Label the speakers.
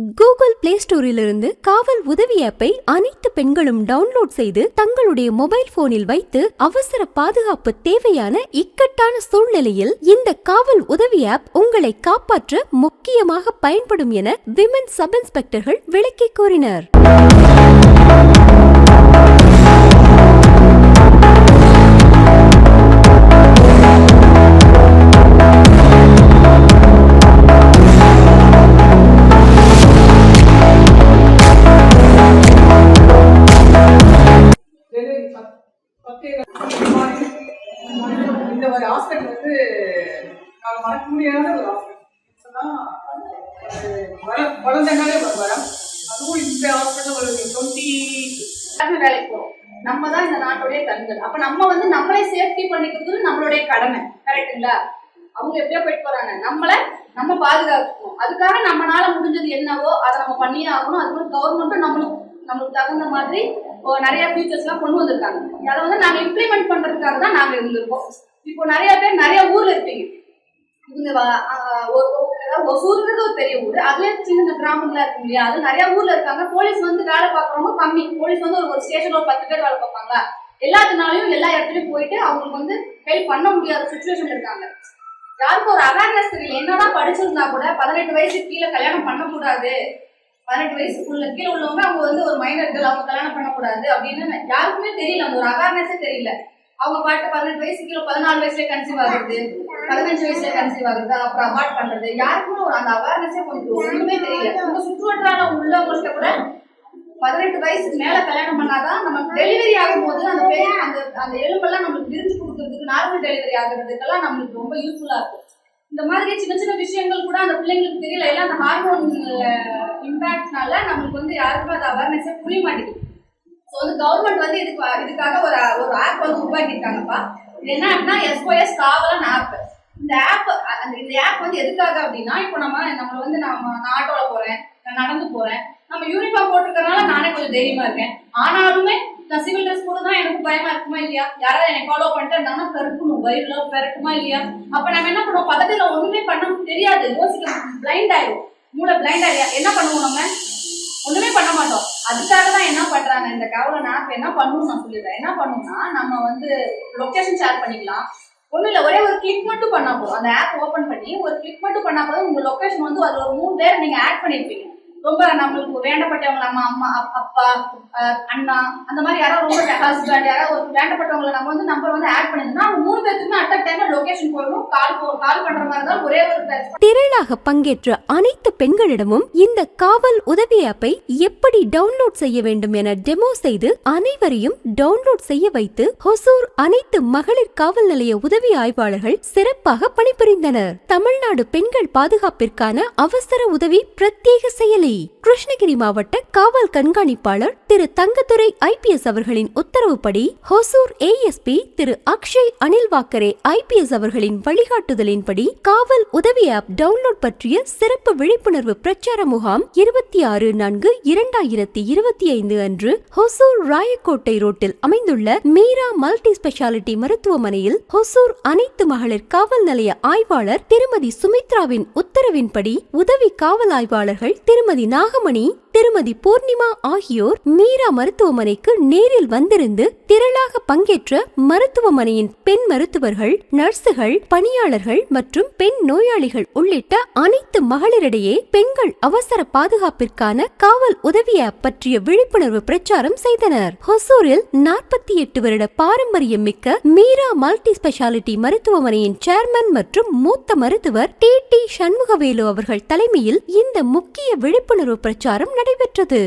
Speaker 1: Google play ஸ்டோரிலிருந்து காவல் உதவி ஆப்பை அனைத்து பெண்களும் டவுன்லோட் செய்து தங்களுடைய மொபைல் போனில் வைத்து அவசர பாதுகாப்பு தேவையான இக்கட்டான சூழ்நிலையில் இந்த காவல் உதவி ஆப் உங்களை காப்பாற்ற முக்கியமாக பயன்படும் என விமன் சப் இன்ஸ்பெக்டர்கள் விளக்கி கூறினர்.
Speaker 2: இந்த ஒரு ஹாஸ்பிட்டல் வந்து நான் மறக்க முடியாத ஒரு ஹாஸ்பிட்டல் சொன்னா வளர்ந்தனாலே ஒரு வரம். அதுவும் இந்த ஹாஸ்பிட்டல் ஒரு டுவெண்ட்டி
Speaker 3: வேலைக்கு போகிறோம் நம்ம தான் இந்த நாட்டுடைய கண்கள். அப்ப நம்ம வந்து நம்மளே சேஃப்டி பண்ணிக்கிறது நம்மளுடைய கடமை. கரெக்ட்டுங்களா அவங்க எப்படியோ போயிட்டு போறாங்க. நம்மள நம்ம பாதுகாக்கணும் அதுக்காக நம்மளால முடிஞ்சது என்னவோ அதை நம்ம பண்ணியே ஆகணும். அதுக்கு கவர்மெண்ட்டும் நம்மளுக்கு நம்மளுக்கு தகுந்த மாதிரி நிறைய ஃபீச்சர்ஸ் எல்லாம் கொண்டு வந்திருக்காங்க. அதை வந்து நாங்க இம்ப்ளிமெண்ட் பண்றதுக்காக தான் நாங்க இருந்திருக்கோம். இப்போ நிறைய பேர் நிறைய ஊர்ல இருப்பீங்க. இவங்க ஒரு பெரிய ஊர். அதுல சின்ன சின்ன கிராமங்களா இருக்கு இல்லையா? அது நிறைய ஊர்ல இருக்காங்க. போலீஸ் வந்து வேலை பாக்குறவங்க கம்மி. போலீஸ் வந்து ஒரு ஒரு ஸ்டேஷன் ஒரு பத்து பேர் வேலை பார்ப்பாங்களா? எல்லாத்தினாலையும் எல்லா இடத்துலயும் போயிட்டு அவங்களுக்கு வந்து ஹெல்ப் பண்ண முடியாத சுச்சுவேஷன் இருக்காங்க. யாருக்கும் ஒரு அவேர்னஸ் தெரியல. என்னதான் படிச்சிருந்தா கூட பதினெட்டு வயசுக்கு கீழே கல்யாணம் பண்ணக்கூடாது. பதினெட்டு வயசுக்குள்ள கீழே உள்ளவங்க அவங்க வந்து ஒரு மைனர்கள் அவங்க கல்யாணம் பண்ணக்கூடாது அப்படின்னு யாருக்குமே தெரியல. அந்த ஒரு அவேர்னஸே தெரியல. அவங்க பாட்டு பதினெட்டு வயசு கீழே பதினாலு வயசுல கன்சீவ் ஆகுறது பதினஞ்சு வயசுல கன்சீவ் ஆகுறது அப்புறம் அபார்ட் பண்றது யாருக்குமே ஒரு அந்த அவேர்னஸே கொஞ்சம் ஒண்ணுமே தெரியல. உங்க சுற்றுவட்டார உள்ளவங்கள்ட்ட கூட பதினெட்டு வயசுக்கு மேல கல்யாணம் பண்ணாதான் நம்ம டெலிவரி ஆகும் போது அந்த பேர் அந்த அந்த எலும்பெல்லாம் நம்மளுக்கு விரிஞ்சு கொடுக்கறதுக்கு நார்மல் டெலிவரி ஆகுறதுக்கெல்லாம் நம்மளுக்கு ரொம்ப யூஸ்ஃபுல்லா இருக்கும். இந்த மாதிரி சின்ன சின்ன விஷயம் கூட அந்த பிள்ளைங்களுக்கு தெரியல. எல்லாம் அந்த ஹார்மோன் இம்பாக்ட்னால uh, நம்மளுக்கு வந்து யாருக்கும் அது அவேர்னஸே புரிய மாட்டேங்குது. ஸோ வந்து கவர்மெண்ட் வந்து இதுக்கு இதுக்காக ஒரு ஒரு ஆப் வந்து உருவாக்கியிருக்காங்கப்பா. இது என்ன ஆப்னா எஸ்ஓஎஸ் காவலன் ஆப் இந்த ஆப் அந்த இந்த ஆப் வந்து எதுக்காக அப்படின்னா இப்போ நம்ம நம்ம வந்து நம்ம நான் ஆட்டோவில் போகிறேன் நான் நடந்து போகிறேன் நம்ம யூனிஃபார்ம் போட்டிருக்கறனால நானே கொஞ்சம் தைரியமா இருக்கேன். ஆனாலுமே நான் சிவில் ட்ரெஸ் போட்டு தான் எனக்கு பயமா இருக்குமா இல்லையா? யாராவது என்னை ஃபாலோ பண்ணிட்டு இருந்தாங்கன்னா பெருக்கணும் வயிறுல பெருக்குமா இல்லையா? அப்ப நம்ம என்ன பண்ணுவோம்? பக்கத்துல ஒண்ணுமே பண்ண தெரியாது. யோசிக்க பிளைண்ட் ஆயிடும் மூளை பிளைண்ட் ஆயிடும் என்ன பண்ணுவோம் நம்ம? ஒண்ணுமே பண்ண மாட்டோம். அதுக்காக தான் என்ன பண்றாங்க? இந்த கவலை ஆப் என்ன பண்ணணும் நான் சொல்லிடுறேன். என்ன பண்ணணும்னா நம்ம வந்து லொக்கேஷன் ஷேர் பண்ணிக்கலாம். ஒன்றும் இல்ல ஒரே ஒரு கிளிக் மட்டும் பண்ணா போதும். அந்த ஆப் ஓபன் பண்ணி ஒரு கிளிக் மட்டும் பண்ணா போதும். உங்க லொக்கேஷன் வந்து அதுல ஒரு மூணு பேர் நீங்க ஆட் பண்ணிருப்பீங்க. ரொம்ப நம்மளுக்கு வேண்டப்பட்டவங்க நம்ம அம்மா அப்பா அண்ணா அந்த மாதிரி யாராவது ரொம்ப ஹஸ்பண்ட் யாராவது ஒரு வேண்டப்பட்டவங்களை நம்ம வந்து நம்பர் வந்து ஆட் பண்ணிருந்தோம்னா அவங்க மூணு பேருக்குமே அட் அ டைம்ல லொகேஷன் போயிடும். கால் கால் பண்ற மாதிரி தான் ஒரே ஒரு
Speaker 1: திரளாக பங்கேற்ற அனைத்து பெண்களிடமும் இந்த காவல் உதவி ஆப்பை எப்படி டவுன்லோட் செய்ய வேண்டும் என டெமோ செய்து அனைவரையும் டவுன்லோட் செய்ய வைத்து ஹொசூர் அனைத்து மகளிர் காவல் நிலைய உதவி ஆய்வாளர்கள் சிறப்பாக பணிபுரிந்தனர். தமிழ்நாடு பெண்கள் பாதுகாப்பிற்கான அவசர உதவி பிரத்யேக செயலி கிருஷ்ணகிரி மாவட்ட காவல் கண்காணிப்பாளர் திரு தங்கத்துறை ஐபிஎஸ் அவர்களின் உத்தரவுப்படி ஹொசூர் ஏஎஸ்பி திரு அக்ஷய் அனில் வாக்கரே ஐபிஎஸ் அவர்களின் வழிகாட்டுதலின்படி காவல் உதவி ஆப் டவுன்லோட் பற்றிய சிறப்பு விழிப்புணர்வு பிரச்சார முகாம் இருபத்தி ஆறு நான்கு இரண்டாயிரத்தி இருபத்தி ஐந்து அன்று ஹொசூர் ராயக்கோட்டை ரோட்டில் அமைந்துள்ள மீரா மல்டி ஸ்பெஷாலிட்டி மருத்துவமனையில் ஹொசூர் அனைத்து மகளிர் காவல் நிலைய ஆய்வாளர் திருமதி சுமித்ராவின் உத்தரவின்படி உதவி காவல் ஆய்வாளர்கள் திருமதி நாகமணி திருமதி பூர்ணிமா ஆகியோர் மீரா மருத்துவமனைக்கு நேரில் வந்திருந்து திரளாக பங்கேற்ற மருத்துவமனையின் பெண் மருத்துவர்கள் நர்சுகள் பணியாளர்கள் மற்றும் பெண் நோயாளிகள் உள்ளிட்ட அனைத்து மகளிரிடையே பெண்கள் அவசர பாதுகாப்பிற்கான காவல் உதவிய பற்றிய விழிப்புணர்வு பிரச்சாரம் செய்தனர். ஹொசூரில் நாற்பத்தி எட்டு வருட பாரம்பரியம் மிக்க மீரா மல்டி ஸ்பெஷாலிட்டி மருத்துவமனையின் சேர்மன் மற்றும் மூத்த மருத்துவர் டி டி சண்முகவேலு அவர்கள் தலைமையில் இந்த முக்கிய விழிப்புணர்வு பிரச்சாரம் நடைபெற்றது.